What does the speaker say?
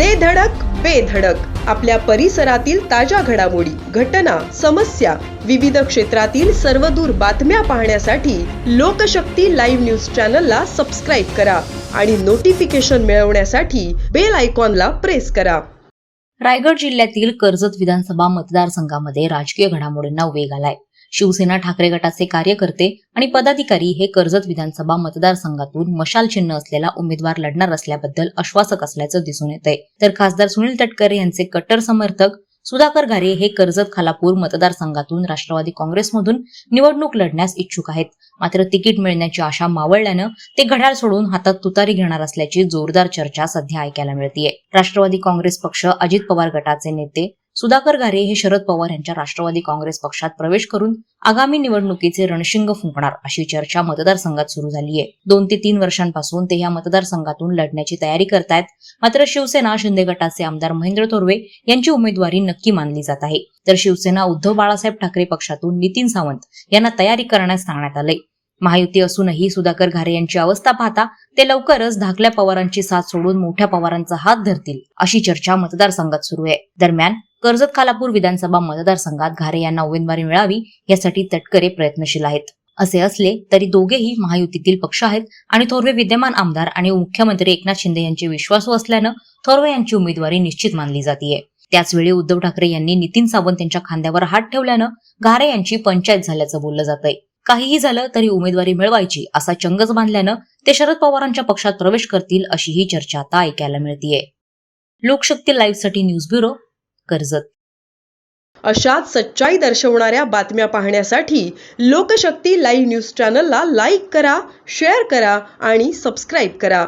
दे धडक बेधडक आपल्या परिसरातील ताज्या घडामोडी घटना समस्या विविध क्षेत्रातील सर्वदूर बातम्या पाहण्यासाठी लोकशक्ती लाईव्ह न्यूज चॅनलला सबस्क्राईब करा आणि नोटिफिकेशन मिळवण्यासाठी बेल आयकॉनला प्रेस करा. रायगड जिल्ह्यातील कर्जत विधानसभा मतदारसंघामध्ये राजकीय घडामोडींना वेग आलाय. शिवसेना ठाकरे गटाचे कार्यकर्ते आणि पदाधिकारी हे कर्जत विधानसभा मतदारसंघातून मशाल चिन्ह असलेला उमेदवार लढणार असल्याबद्दल आश्वासक असल्याचं दिसून येत आहे तर खासदार सुनील तटकरे यांचे कट्टर समर्थक सुधाकर घारे हे कर्जत खालापूर मतदारसंघातून राष्ट्रवादी काँग्रेसमधून निवडणूक लढण्यास इच्छुक आहेत. मात्र तिकीट मिळण्याची आशा मावळल्यानं ते घड्याळ सोडून हातात तुतारी घेणार असल्याची जोरदार चर्चा सध्या ऐकायला मिळतीये. राष्ट्रवादी काँग्रेस पक्ष अजित पवार गटाचे नेते सुधाकर घारे हे शरद पवार यांच्या राष्ट्रवादी काँग्रेस पक्षात प्रवेश करून आगामी निवडणुकीचे रणशिंग फुंकणार अशी चर्चा मतदारसंघात सुरू झाली आहे दोन ते तीन वर्षांपासून ते या मतदारसंघातून लढण्याची तयारी करतायत. मात्र शिवसेना शिंदे गटाचे आमदार महेंद्र थोरवे यांची उमेदवारी नक्की मानली जात आहे. तर शिवसेना उद्धव बाळासाहेब ठाकरे पक्षातून नितीन सावंत यांना तयारी करण्यास सांगण्यात आलंय. महायुती असूनही सुधाकर घारे यांची अवस्था पाहता ते लवकरच धाकल्या पवारांची साथ सोडून मोठ्या पवारांचा हात धरतील अशी चर्चा मतदारसंघात सुरू आहे. दरम्यान कर्जत खालापूर विधानसभा मतदारसंघात घारे यांना उमेदवारी मिळावी यासाठी तटकरे प्रयत्नशील आहेत. असे असले तरी दोघेही महायुतीतील पक्ष आहेत आणि थोरवे विद्यमान आमदार आणि मुख्यमंत्री एकनाथ शिंदे यांचे विश्वासू असल्यानं थोरवे यांची उमेदवारी निश्चित मानली जाते त्याचवेळी उद्धव ठाकरे यांनी नितीन सावंत यांच्या खांद्यावर हात ठेवल्यानं घारे यांची पंचायत झाल्याचं बोललं जात आहे काहीही झालं तरी उमेदवारी मिळवायची असा चंगच बांधल्यानं ते शरद पवारांच्या पक्षात प्रवेश करतील अशी ही चर्चा आता ऐकायला मिळतीये. लोकशक्ती लाईव्हसाठी न्यूज ब्युरो कर्जत. अशाच सच्चाई दर्शवणाऱ्या बातम्या पाहण्यासाठी लोकशक्ती लाईव्ह न्यूज चॅनलला लाईक करा शेअर करा आणि सबस्क्राईब करा.